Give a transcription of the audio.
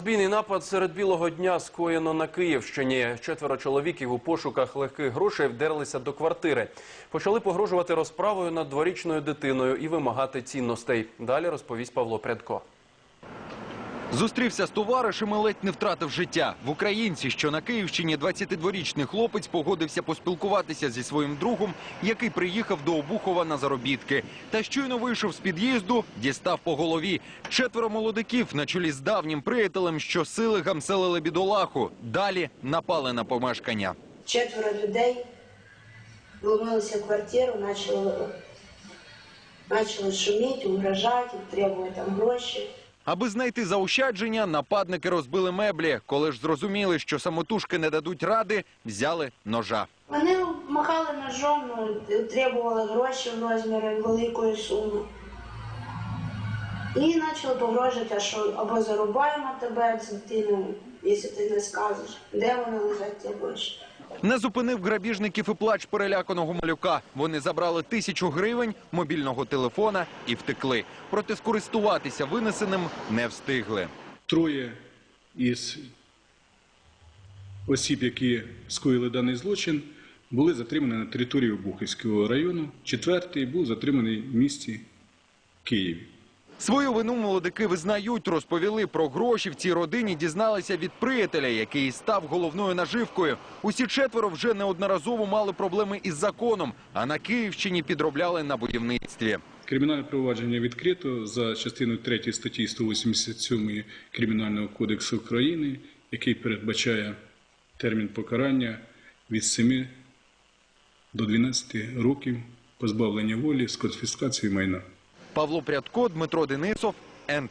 Збійний напад серед білого дня скоєно на Київщині. Четверо чоловіків у пошуках легких грошей вдерлися до квартири. Почали погрожувати розправою над дворічною дитиною і вимагати цінностей. Далі розповість Павло Прядко. Зустрівся з товаришем ледь не втратив життя. В Українці, що на Київщині 22-річний хлопець погодився поспілкуватися зі своїм другом, який приїхав до Обухова на заробітки. Та щойно вийшов з під'їзду, дістав по голові. Четверо молодиків на чолі з давнім приятелем, що сили гамселили бідолаху. Далі напали на помешкання. четверо людей вломилися в квартиру, почали, почали шуміти, угрожати, требувати там гроші. Аби знайти заощадження, нападники розбили меблі. Коли ж зрозуміли, що самотужки не дадуть ради, взяли ножа. Вони махали ножом, ну, требували гроші в розмірі великої суми. І почали погрожувати, що або зарубаємо тебе з дитиною, якщо ти не скажеш, де вони лежать ті гроші. Не зупинив грабіжників і плач переляканого малюка. Вони забрали тисячу гривень, мобільного телефона і втекли. Проте скористуватися винесеним не встигли. Троє із осіб, які скоїли даний злочин, були затримані на території Обухівського району. Четвертий був затриманий в місті Києві. Свою вину молодики визнають, розповіли про гроші в цій родині, дізналися від приятеля, який став головною наживкою. Усі четверо вже неодноразово мали проблеми із законом, а на Київщині підробляли на будівництві. Кримінальне провадження відкрито за частиною 3 статті 187 Кримінального кодексу України, який передбачає термін покарання від 7 до 12 років позбавлення волі з конфіскацією майна. Павло Прядко, Дмитро Денисов, Н.